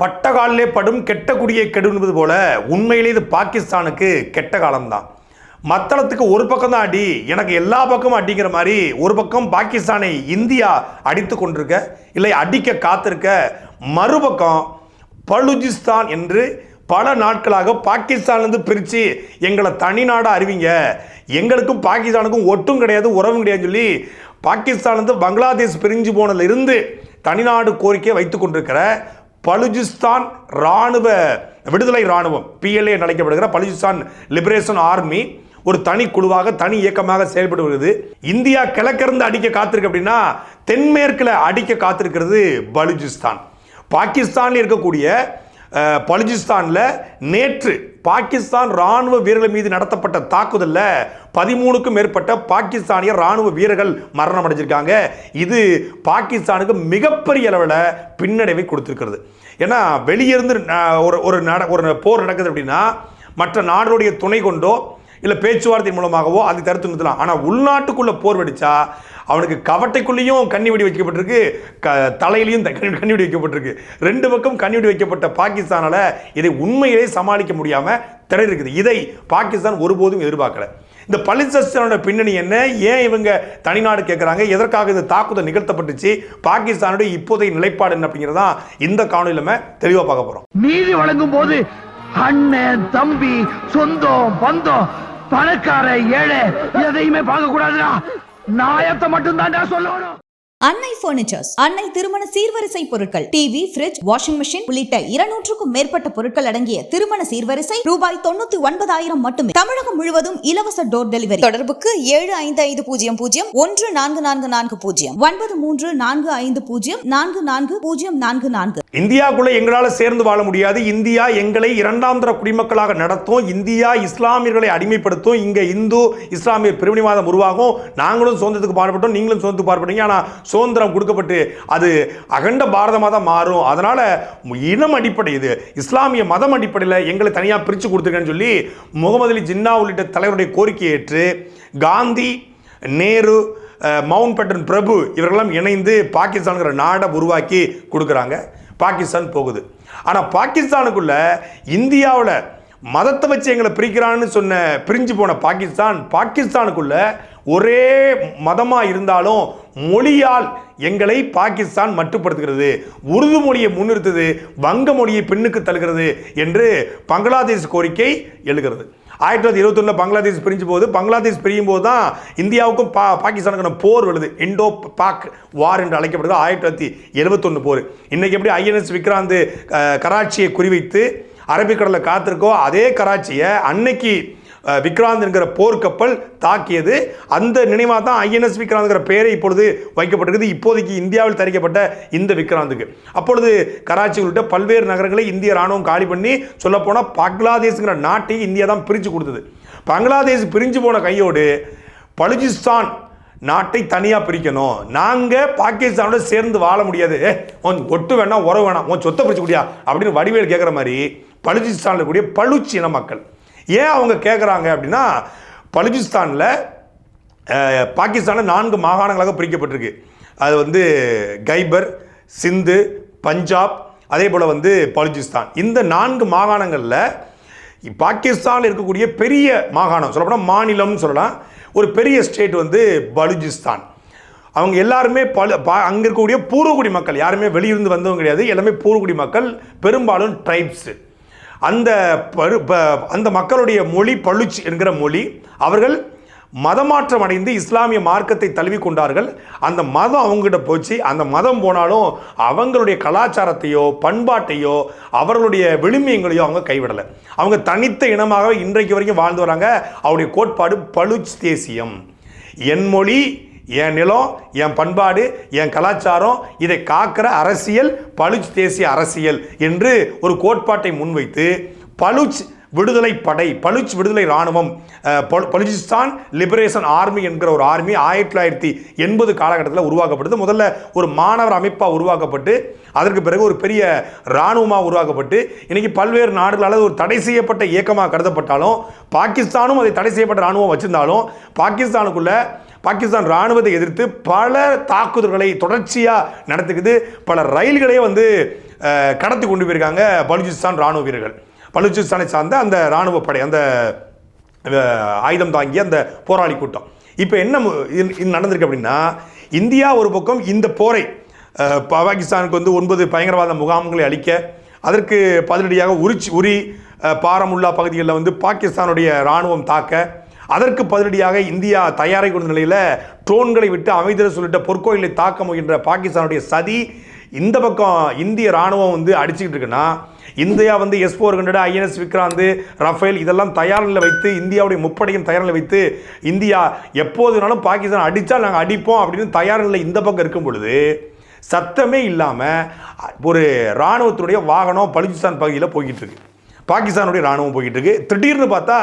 பட்டகாலிலே படும் கெட்ட குடியை கெடுவது போல உண்மையிலே இது பாகிஸ்தானுக்கு கெட்ட காலம்தான். மத்தளத்துக்கு ஒரு பக்கம் தான் அடி. எனக்கு எல்லா பக்கமும் அடிங்கிற மாதிரி ஒரு பக்கம் பாகிஸ்தானை இந்தியா அடித்து கொண்டிருக்க இல்லை அடிக்க காத்திருக்க மறுபக்கம் பலுஜிஸ்தான் என்று பல நாட்களாக பாகிஸ்தான்லேருந்து பிரித்து எங்களை தனி நாடாக அறிவிங்க. எங்களுக்கும் பாகிஸ்தானுக்கும் ஒட்டும் கிடையாது உறவும் கிடையாதுன்னு சொல்லி பாகிஸ்தான்லேருந்து பங்களாதேஷ் பிரிஞ்சு போனதுலேருந்து தனிநாடு கோரிக்கையை வைத்து கொண்டிருக்கிற பலுஜிஸ்தான் இராணுவ விடுதலை இராணுவம் பிஎல்ஏ அழைக்கப்படுகிற பலுஜிஸ்தான் லிபரேஷன் ஆர்மி ஒரு தனி குழுவாக தனி இயக்கமாக செயல்பட்டு வருகிறது இந்தியா கிழக்கிருந்து அடிக்க காத்திருக்கு அப்படின்னா தென்மேற்கில் அடிக்க காத்திருக்கிறது பலுஜிஸ்தான். பாகிஸ்தானில் இருக்கக்கூடிய பலுஜிஸ்தானில் நேற்று பாகிஸ்தான் ராணுவ வீரர்கள் மீது நடத்தப்பட்ட தாக்குதலில் பதிமூணுக்கும் மேற்பட்ட பாகிஸ்தானிய ராணுவ வீரர்கள் மரணம் அடைஞ்சிருக்காங்க. இது பாகிஸ்தானுக்கு மிகப்பெரிய அளவில் பின்னடைவை கொடுத்துருக்கிறது. ஏன்னா வெளியிருந்து ஒரு ஒரு நட ஒரு போர் நடக்குது அப்படின்னா மற்ற நாடுடைய துணை கொண்டோ இல்லை பேச்சுவார்த்தை மூலமாகவோ அதை தடுத்து நிறுத்தலாம். ஆனால் உள்நாட்டுக்குள்ளே போர் வெடித்தா அவனுக்கு கவட்டைக்குள்ளேயும் கண்ணி வெடி வைக்கப்பட்டிருக்கு. க தலையிலையும் கண்ணி வெடி வைக்கப்பட்டிருக்கு. ரெண்டு பக்கம் கண்ணி வெடி வைக்கப்பட்ட பாகிஸ்தானால இதை உண்மையிலே சமாளிக்க முடியாம திணறி இருக்குது இதை பாகிஸ்தான் ஒருபோதும் எதிர்பார்க்கல. இந்த பலிசஸ்தானோட பின்னணி என்ன? ஏன் இவங்க தனிநாடு கேட்குறாங்க எதற்காக இந்த தாக்குதல் நிகழ்த்தப்பட்டுச்சு? பாகிஸ்தானுடைய இப்போதைய நிலைப்பாடு என்ன அப்படிங்கிறதான் இந்த காணொலியில் நம்ம தெளிவாக பார்க்க போகிறோம் நீதி வழங்கும் போது அண்ணன் தம்பி சொந்தம் பந்தம் பணக்கார ஏழை எதையுமே பார்க்க கூடாதுடா நாயத்தை மட்டும் தான்டா சொல்லணும். அன்னை பர்னிச்சர்ஸ் அன்னை திருமண சீர்வரிசை பொருட்கள். டிவி பிரிட்ஜ் வாஷிங் மிஷின் உள்ளிட்ட இருநூற்றுக்கும் மேற்பட்ட பொருட்கள் அடங்கிய திருமண சீர்வரிசை ரூபாய் தொண்ணூத்தி ஒன்பதாயிரம் மட்டுமே. தமிழகம் முழுவதும் இலவச டோர் டெலிவரி தொடர்புக்கு ஏழு ஐந்து ஐந்து பூஜ்ஜியம் பூஜ்ஜியம் ஒன்று நான்கு நான்கு நான்கு பூஜ்ஜியம். ஒன்பது மூன்று நான்கு ஐந்து பூஜ்ஜியம் நான்கு நான்கு பூஜ்ஜியம் நான்கு நான்கு. இந்தியாக்குள்ள எங்களால் சேர்ந்து வாழ முடியாது. இந்தியா எங்களை இரண்டாம் தர குடிமக்களாக நடத்தும். இந்தியா இஸ்லாமியர்களை அடிமைப்படுத்தும். இங்க இந்து இஸ்லாமிய பிரிவினைவாதம் உருவாகும். நாங்களும் சொந்தத்துக்கு பாடுபட்டோம். நீங்களும் சொந்தத்துக்கு பாடுபட்டீங்க. ஆனால் சுதந்திரம் கொடுக்கப்பட்டு அது அகண்ட பாரதமாக தான் மாறும். அதனால் இனம் அடிப்படை இது. இஸ்லாமிய மதம் அடிப்படையில் எங்களை தனியாக பிரித்து கொடுத்துருக்கேன்னு சொல்லி முகமது அலி ஜின்னா உள்ளிட்ட தலைவருடைய கோரிக்கையை ஏற்று காந்தி நேரு மவுண்ட் பேட்டன் பிரபு இவர்களெல்லாம் இணைந்து பாகிஸ்தானுங்கிற நாடை உருவாக்கி கொடுக்குறாங்க. பாகிஸ்தான் போகுது. ஆனால் பாகிஸ்தானுக்குள்ளே இந்தியாவில் மதத்தை வச்சு எங்களை பிரிக்கிறான்னு சொன்ன பிரிஞ்சு போன பாகிஸ்தான் பாகிஸ்தானுக்குள்ள ஒரே மதமாக இருந்தாலும் மொழியால் எங்களை பாகிஸ்தான் மட்டுப்படுத்துகிறது. உருது மொழியை முன்னிறுத்துது வங்க மொழியை பின்னுக்கு தழுகிறது என்று பங்களாதேஷ் கோரிக்கை எழுகிறது. ஆயிரத்தி தொள்ளாயிரத்தி இருபத்தொன்னில் பங்களாதேஷ் பிரிஞ்சு போது பங்களாதேஷ் பிரியும் போது தான் இந்தியாவுக்கும் பா பாகிஸ்தானுக்கான போர் வருது. இண்டோ பாக் வார் என்று அழைக்கப்படுது ஆயிரத்தி தொள்ளாயிரத்தி எழுபத்தொன்று போர். இன்றைக்கி எப்படி ஐஎன்எஸ் விக்ராந்த் கராச்சியை குறிவைத்து அரபிக்கடலில் காத்திருக்கோ அதே கராச்சியை அன்னைக்கு விக்ராந்த் என்கிற போர்க்கப்பல் தாக்கியது. அந்த நினைவாக தான் ஐஎன்எஸ் விக்ராந்த்ங்கிற பெயரை இப்பொழுது வைக்கப்பட்டிருக்குது. இப்போதைக்கு இந்தியாவில் தரிக்கப்பட்ட இந்த விக்ராந்துக்கு. அப்பொழுது கராச்சி உள்ளிட்ட பல்வேறு நகரங்களை இந்திய ராணுவம் காலி பண்ணி சொல்லப்போனால் பங்களாதேஷ்ங்கிற நாட்டை இந்தியா தான் பிரித்து கொடுத்தது. பங்களாதேஷ் பிரிஞ்சு போன கையோடு பலுஜிஸ்தான் நாட்டை தனியாக பிரிக்கணும். நாங்கள் பாகிஸ்தானோட சேர்ந்து வாழ முடியாது. உன் ஒட்டு வேணாம் உறவு வேணாம் உன் சொத்தை பிரிச்சு அப்படின்னு வடிவேல் கேட்குற மாதிரி பலுஜிஸ்தானில் கூடிய பலுச் இன மக்கள். ஏன் அவங்க கேட்குறாங்க அப்படின்னா பலுஜிஸ்தானில் பாகிஸ்தானில் நான்கு மாகாணங்களாக பிரிக்கப்பட்டிருக்கு. அது வந்து கைபர் சிந்து பஞ்சாப் அதே போல் வந்து பலுஜிஸ்தான். இந்த நான்கு மாகாணங்களில் பாகிஸ்தானில் இருக்கக்கூடிய பெரிய மாகாணம் சொல்லப்போனால் மாநிலம்னு சொல்லலாம் ஒரு பெரிய ஸ்டேட் வந்து பலுஜிஸ்தான். அவங்க எல்லாருமே பல பா- அங்கே இருக்கக்கூடிய பூர்வகுடி மக்கள் யாருமே வெளியிருந்து வந்தவங்க கிடையாது எல்லாமே பூர்வகுடி மக்கள் பெரும்பாலும் ட்ரைப்ஸு. அந்த பரு ப- அந்த மக்களுடைய மொழி பளுச் என்கிற மொழி அவர்கள் மதமாற்றம் அடைந்து இஸ்லாமிய மார்க்கத்தை தழுவி கொண்டார்கள். அந்த மதம் அவங்ககிட்ட போச்சு. அந்த மதம் போனாலும் அவங்களுடைய கலாச்சாரத்தையோ பண்பாட்டையோ அவர்களுடைய விழுமியங்களையோ அவங்க கைவிடலை. அவங்க தனித்த இனமாக இன்றைக்கு வரைக்கும் வாழ்ந்து வராங்க. அவருடைய கோட்பாடு பளுச் தேசியம். என் மொழி என் நிலம் என் பண்பாடு என் கலாச்சாரம் இதை காக்கிற அரசியல் பலுச் தேசிய அரசியல் என்று ஒரு கோட்பாட்டை முன்வைத்து பலுச் விடுதலை படை பலுச் விடுதலை இராணுவம் பலுச்சிஸ்தான் லிபரேஷன் ஆர்மி என்கிற ஒரு ஆர்மி ஆயிரத்தி தொள்ளாயிரத்தி எண்பது காலகட்டத்தில் உருவாக்கப்படுது முதல்ல ஒரு மாணவர் அமைப்பாக உருவாக்கப்பட்டு அதற்கு பிறகு ஒரு பெரிய இராணுவமாக உருவாக்கப்பட்டு இன்றைக்கி பல்வேறு நாடுகளால் ஒரு தடை செய்யப்பட்ட இயக்கமாக கருதப்பட்டாலும் பாகிஸ்தானும் அதை தடை செய்யப்பட்ட இராணுவம் வச்சிருந்தாலும் பாகிஸ்தானுக்குள்ளே பாகிஸ்தான் ராணுவத்தை எதிர்த்து பல தாக்குதல்களை தொடர்ச்சியாக நடத்துக்குது பல ரயில்களையே வந்து கடத்தி கொண்டு போயிருக்காங்க பலுச்சிஸ்தான் ராணுவ வீரர்கள். பலுச்சிஸ்தானை சார்ந்த அந்த இராணுவ படை அந்த ஆயுதம் தாங்கிய அந்த போராளி கூட்டம். இப்போ என்ன இது- நடந்திருக்கு அப்படின்னா இந்தியா ஒரு பக்கம் இந்த போரை பாகிஸ்தானுக்கு வந்து ஒன்பது பயங்கரவாத முகாம்களை அளிக்க அதற்கு பதிலடியாக உரிச்சி உரி பாரமுல்லா பகுதிகளில் வந்து பாகிஸ்தானுடைய இராணுவம் தாக்க அதற்கு பதிலடியாக இந்தியா தயாரை கொண்ட நிலையில் ட்ரோன்களை விட்டு அமைதியில் சொல்லிட்ட பொற்கோயிலை தாக்க முயன்ற பாகிஸ்தானுடைய சதி இந்த பக்கம் இந்திய ராணுவம் வந்து அடிச்சுக்கிட்டு இருக்குன்னா இந்தியா வந்து S four hundred INS Vikrant Rafale இதெல்லாம் தயார் நிலையில் வைத்து இந்தியாவுடைய முப்படையும் தயார் நிலை வைத்து இந்தியா எப்போதுனாலும் பாகிஸ்தான் அடித்தால் நாங்கள் அடிப்போம் அப்படின்னு தயார் நிலை இந்த பக்கம் இருக்கும் பொழுது சத்தமே இல்லாமல் ஒரு இராணுவத்தினுடைய வாகனம் பலுச்சிஸ்தான் பகுதியில் போய்கிட்டு இருக்கு. பாகிஸ்தானுடைய ராணுவம் போய்கிட்டு இருக்கு திடீர்னு பார்த்தா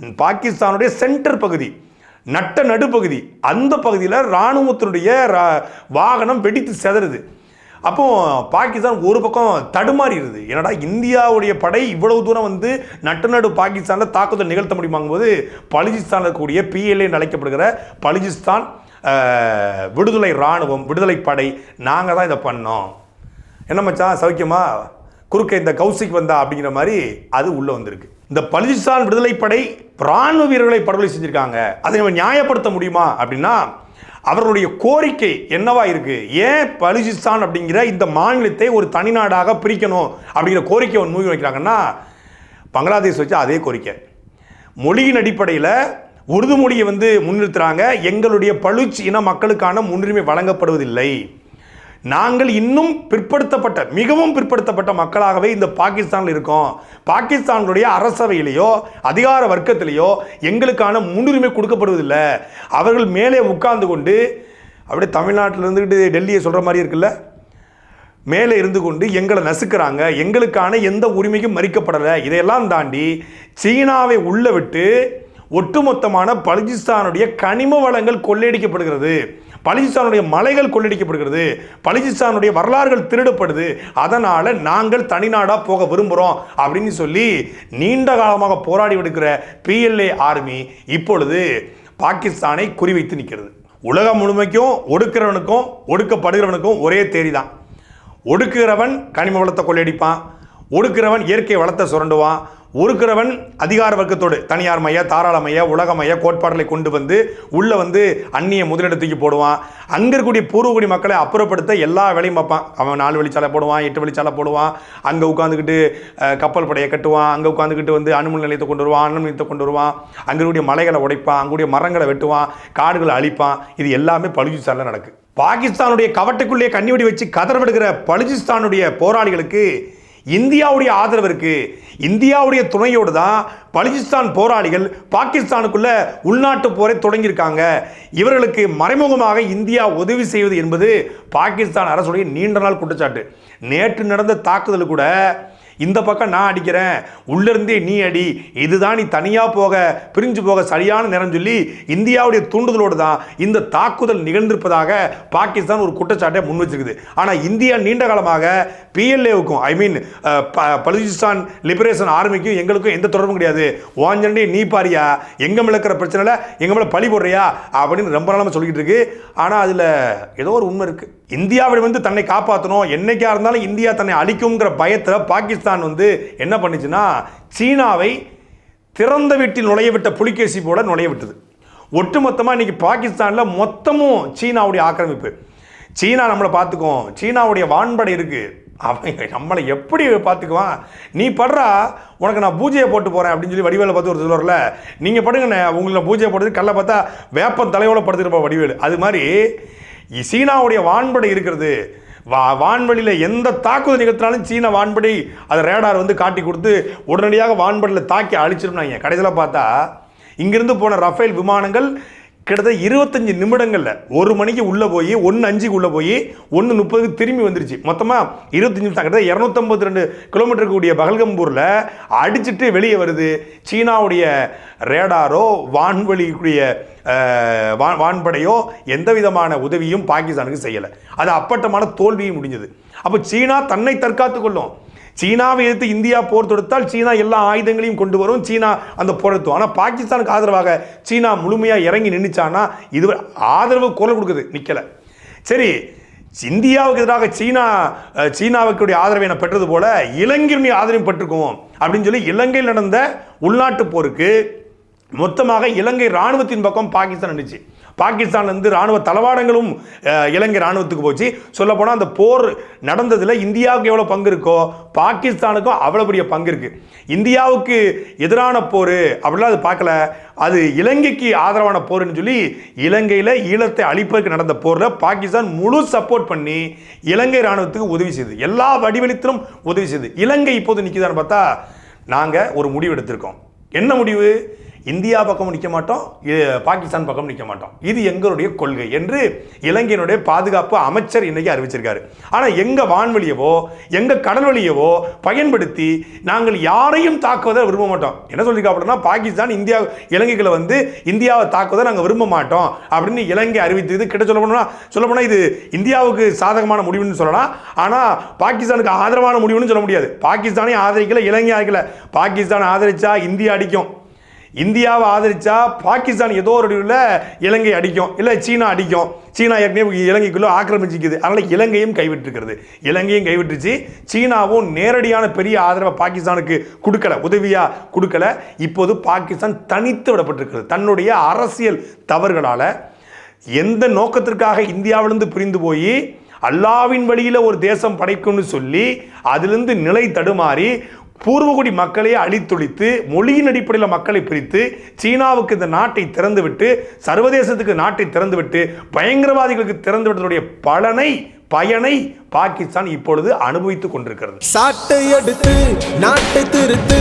பாகிஸ்தானுடைய சென்டர் பகுதி நட்ட நடுப்பகுதி அந்த பகுதியில் இராணுவத்தினுடைய ரா- வாகனம் வெடித்து செதறுது. அப்போ பாகிஸ்தான் ஒரு பக்கம் தடுமாறிடுது. என்னடா இந்தியாவுடைய படை இவ்வளவு தூரம் வந்து நட்டு நடு பாகிஸ்தானில் தாக்குதல் நிகழ்த்த முடியுமாங்கும்போது பலிஜிஸ்தானில் இருக்கக்கூடிய பிஎல்ஏ அழைக்கப்படுகிற பலிஜிஸ்தான் விடுதலை இராணுவம் விடுதலை படை நாங்கள் தான் இதை பண்ணோம். என்ன மச்சான் சௌக்கியமா? குறுக்க இந்த கௌசிக் வந்தா அப்படிங்கிற மாதிரி அது உள்ள வந்திருக்கு. இந்த பலுச்சிஸ்தான் விடுதலைப்படை இராணுவ வீரர்களை படுகொலை செஞ்சிருக்காங்க. அதை நம்ம நியாயப்படுத்த முடியுமா அப்படின்னா அவர்களுடைய கோரிக்கை என்னவா இருக்கு? ஏன் பலுச்சிஸ்தான் அப்படிங்கிற இந்த மாநிலத்தை ஒரு தனிநாடாக பிரிக்கணும் அப்படிங்கிற கோரிக்கை ஒன்று முன் வைக்கிறாங்கன்னா பங்களாதேஷ் வச்சு அதே கோரிக்கை. மொழியின் அடிப்படையில் உருது மொழியை வந்து முன்னிறுத்துறாங்க. எங்களுடைய பழுச் இன மக்களுக்கான முன்னுரிமை வழங்கப்படுவதில்லை. நாங்கள் இன்னும் பிற்படுத்தப்பட்ட மிகவும் பிற்படுத்தப்பட்ட மக்களாகவே இந்த பாகிஸ்தானில் இருக்கோம். பாகிஸ்தானுடைய அரசவையிலேயோ அதிகார வர்க்கத்திலேயோ எங்களுக்கான முன்னுரிமை கொடுக்கப்படுவதில்லை. அவர்கள் மேலே உட்கார்ந்து கொண்டு அப்படியே தமிழ்நாட்டில் இருந்துக்கிட்டு டெல்லியை சொல்கிற மாதிரி இருக்குல்ல? மேலே இருந்து கொண்டு எங்களை நசுக்கிறாங்க. எங்களுக்கான எந்த உரிமையும் மறிக்கப்படலை. இதையெல்லாம் தாண்டி சீனாவை உள்ள விட்டு ஒட்டுமொத்தமான பலுச்சிஸ்தானுடைய கனிம வளங்கள் கொள்ளையடிக்கப்படுகிறது. பலிசிஸ்தானுடைய மலைகள் கொள்ளடிக்கப்படுகிறது பலிசிஸ்தானுடைய வரலாறுகள் திருடப்படுது அதனால் நாங்கள் தனிநாடாக போக விரும்புகிறோம் அப்படின்னு சொல்லி நீண்ட காலமாக போராடி விடுக்கிற பிஎல்ஏ ஆர்மி இப்பொழுது பாகிஸ்தானை குறிவைத்து நிற்கிறது. உலகம் முழுமைக்கும் ஒடுக்கிறவனுக்கும் ஒடுக்கப்படுகிறவனுக்கும் ஒரே தேதி தான் ஒடுக்குகிறவன் கனிம வளத்தை கொள்ளையடிப்பான் ஒடுக்கிறவன் இயற்கை வளத்தை சுரண்டுவான் ஒருக்கிறவன் அதிகார வர்க்கத்தோடு தனியார் மைய தாராளமய உலகமய கோட்பாடுகளை கொண்டு வந்து உள்ளே வந்து அந்நிய முதலீடு தூக்கி போடுவான். அங்கே இருக்கக்கூடிய பூர்வகுடி மக்களை அப்புறப்படுத்த எல்லா வேலையும் பார்ப்பான். அவன் நாலு வழிச்சாலை போடுவான் எட்டு வழிச்சாலை போடுவான். அங்கே உட்காந்துக்கிட்டு கப்பல் படையை கட்டுவான். அங்கே உட்காந்துக்கிட்டு வந்து அணுமின் நிலையத்தை கொண்டு வருவான் அணு நிலையத்தை கொண்டு வருவான். அங்கே இருக்கக்கூடிய மலைகளை உடைப்பான் அங்குடைய மரங்களை வெட்டுவான் காடுகளை அழிப்பான். இது எல்லாமே பழுஜிஸ்தானில் நடக்கு. பாகிஸ்தானுடைய கவட்டுக்குள்ளே கண்ணிவெடி வச்சு கதறவிடுகிற பலுஜிஸ்தானுடைய போராளிகளுக்கு இந்தியாவுடைய ஆதரவு இருக்குது இந்தியாவுடைய துணையோடு தான் பலிஜிஸ்தான் போராளிகள் பாகிஸ்தானுக்குள்ள உள்நாட்டு போரை தொடங்கியிருக்காங்க. இவர்களுக்கு மறைமுகமாக இந்தியா உதவி செய்வது என்பது பாகிஸ்தான் அரசுடைய நீண்ட நாள் குற்றச்சாட்டு. நேற்று நடந்த தாக்குதல் கூட இந்த பக்கம் நான் அடிக்கிறேன். உள்ளிருந்தே நீ அடி. இதுதான் நீ தனியாக போக பிரிஞ்சு போக சரியான நேரம் சொல்லி இந்தியாவுடைய தூண்டுதலோடு தான் இந்த தாக்குதல் நிகழ்ந்திருப்பதாக பாகிஸ்தான் ஒரு குற்றச்சாட்டை முன் வச்சிருக்குது. ஆனால் இந்தியா நீண்ட காலமாக பிஎல்ஏவுக்கும் ஐ மீன் பலுச்சிஸ்தான் லிபரேஷன் ஆர்மிக்கும் எங்களுக்கும் எந்த தொடர்பும் கிடையாது. ஓஞ்சண்டே நீ பாரியா? எங்கே மேலே இருக்கிற பிரச்சனைல எங்கள் மேலே பழி போடுறியா? அப்படின்னு ரொம்ப நாளாக சொல்லிக்கிட்டு இருக்கு. ஆனால் அதில் ஏதோ ஒரு உண்மை இருக்குது இந்தியாவில் வந்து தன்னை காப்பாற்றணும் என்னைக்கா இருந்தாலும் இந்தியா தன்னை அழிக்குங்கிற பயத்தில் பாகிஸ்தான் வந்து என்ன பண்ணுச்சுன்னா சீனாவை திறந்த வீட்டில் நுழைய விட்ட புலிகேசி போல நுழைய விட்டது ஒட்டுமொத்தமாக இன்னைக்கு பாகிஸ்தானில் மொத்தமும் சீனாவுடைய ஆக்கிரமிப்பு. சீனா நம்மளை பார்த்துக்கும் சீனாவுடைய வான்படை இருக்குது அவன் நம்மளை எப்படி பார்த்துக்குவான்? நீ படுறா உனக்கு நான் பூஜையை போட்டு போகிறேன் அப்படின்னு சொல்லி வடிவேலை பார்த்து ஒரு சொல்லுவார்ல நீங்கள் படுங்கண்ணே உங்களை பூஜையை போட்டு கல்லை பார்த்தா வேப்பம் தலையோட படுத்துருப்பா வடிவேலு. அது மாதிரி சீனாவுடைய வான்படை இருக்கிறது. வா வான்வெளியில் எந்த தாக்குதல் நிகழ்த்தினாலும் சீன வான்படை அது ரேடார் வந்து காட்டி கொடுத்து உடனடியாக வான்படையில் தாக்கி அழிச்சிருந்தாங்க கடைசியில் பார்த்தா இங்கிருந்து போன ரஃபேல் விமானங்கள் கிட்டத்தட்ட இருபத்தஞ்சி நிமிடங்களில் ஒரு மணிக்கு உள்ளே போய் ஒன்று அஞ்சுக்கு உள்ளே போய் ஒன்று முப்பதுக்கு திரும்பி வந்துருச்சு. மொத்தமாக இருபத்தஞ்சி நிமிஷம் கிட்டத்தட்ட இரநூத்தம்பத்தி ரெண்டு கிலோமீட்டருக்கு கூடிய பகல்கம்பூரில் அடிச்சிட்டு வெளியே வருது. சீனாவுடைய ரேடாரோ வான்வெளிக்குரிய வான் வான்படையோ எந்த விதமான உதவியும் பாகிஸ்தானுக்கு செய்யலை. அது அப்பட்டமான தோல்வியும் முடிஞ்சது. அப்போ சீனா தன்னை தற்காத்து கொள்ளும். சீனாவை எதிர்த்து இந்தியா போர் தொடுத்தால் சீனா எல்லா ஆயுதங்களையும் கொண்டு வரும். சீனா அந்த போராட்டம் ஆனால் பாகிஸ்தானுக்கு ஆதரவாக சீனா முழுமையாக இறங்கி நின்றுச்சான்னா இது ஆதரவு குரல் கொடுக்குது நிற்கலை சரி இந்தியாவுக்கு எதிராக சீனா சீனாவுக்குடைய ஆதரவை நான் பெற்றது போல இலங்கையினுடைய ஆதரவையும் பெற்றுக்குவோம் அப்படின்னு சொல்லி இலங்கையில் நடந்த உள்நாட்டு போருக்கு மொத்தமாக இலங்கை ராணுவத்தின் பக்கம் பாகிஸ்தான் நின்றுச்சு பாகிஸ்தான்லேருந்து ராணுவ தளவாடங்களும் இலங்கை ராணுவத்துக்கு போச்சு. சொல்லப்போனால் அந்த போர் நடந்ததில் இந்தியாவுக்கு எவ்வளோ பங்கு இருக்கோ பாகிஸ்தானுக்கும் அவ்வளோ பெரிய பங்கு இருக்குது இந்தியாவுக்கு எதிரான போர் அப்படிலாம் அது பார்க்கல. அது இலங்கைக்கு ஆதரவான போர்னு சொல்லி இலங்கையில் ஈழத்தை அழிப்பதற்கு நடந்த போரில் பாகிஸ்தான் முழு சப்போர்ட் பண்ணி இலங்கை ராணுவத்துக்கு உதவி செய்யுது எல்லா வடிவெளித்திலும் உதவி செய்யுது இலங்கை இப்போது நிற்கிதான்னு பார்த்தா நாங்கள் ஒரு முடிவு எடுத்திருக்கோம். என்ன முடிவு? இந்தியா பக்கம் நிற்க மாட்டோம் பாகிஸ்தான் பக்கம் நிற்க மாட்டோம். இது எங்களுடைய கொள்கை என்று இலங்கையினுடைய பாதுகாப்பு அமைச்சர் இன்னைக்கு அறிவிச்சிருக்காரு. ஆனால் எங்கள் வான்வெளியவோ எங்கள் கடல் வழியவோ பயன்படுத்தி நாங்கள் யாரையும் தாக்குவதை விரும்ப மாட்டோம். என்ன சொல்லியிருக்காப்புலன்னா பாகிஸ்தான் இந்தியா இலங்கைகளை வந்து இந்தியாவை தாக்குவதை நாங்கள் விரும்ப மாட்டோம் அப்படின்னு இலங்கை அறிவித்தது கிட்ட சொல்ல போனோம்னா சொல்ல போனால் இது இந்தியாவுக்கு சாதகமான முடிவுன்னு சொல்லலாம். ஆனால் பாகிஸ்தானுக்கு ஆதரவான முடிவுன்னு சொல்ல முடியாது. பாகிஸ்தானை ஆதரிக்கல இலங்கை ஆதரிக்கல. பாகிஸ்தான் ஆதரிச்சா இந்தியா அடிக்கும். இந்தியாவை ஆதரிச்சா பாகிஸ்தான் ஏதோ ஒரு வடிவில் இலங்கை அடிக்கும் இல்லை சீனா அடிக்கும். சீனா ஏற்கனவே இலங்கைக்குள்ளே ஆக்கிரமிச்சிக்குது. அதனால் இலங்கையும் கைவிட்டிருக்கிறது. இலங்கையும் கைவிட்டுச்சு சீனாவும் நேரடியான பெரிய ஆதரவை பாகிஸ்தானுக்கு கொடுக்கல உதவியாக கொடுக்கல. இப்போது பாகிஸ்தான் தனித்து விடப்பட்டிருக்கிறது. தன்னுடைய அரசியல் தவறுகளால் எந்த நோக்கத்திற்காக இந்தியாவிலிருந்து பிரிந்து போய் அல்லாவின் வழியில் ஒரு தேசம் படைக்கும்னு சொல்லி அதிலிருந்து நிலை தடுமாறி பூர்வகுடி மக்களையே அழித்தொழித்து மொழியின் அடிப்படையில் மக்களை பிரித்து சீனாவுக்கு இந்த நாட்டை திறந்துவிட்டு சர்வதேசத்துக்கு நாட்டை திறந்துவிட்டு பயங்கரவாதிகளுக்கு திறந்துவிட்டதுடைய பலனை பயனை பாகிஸ்தான் இப்பொழுது அனுபவித்துக் கொண்டிருக்கிறது. சாட்டை எடுத்து நாட்டை திருத்து.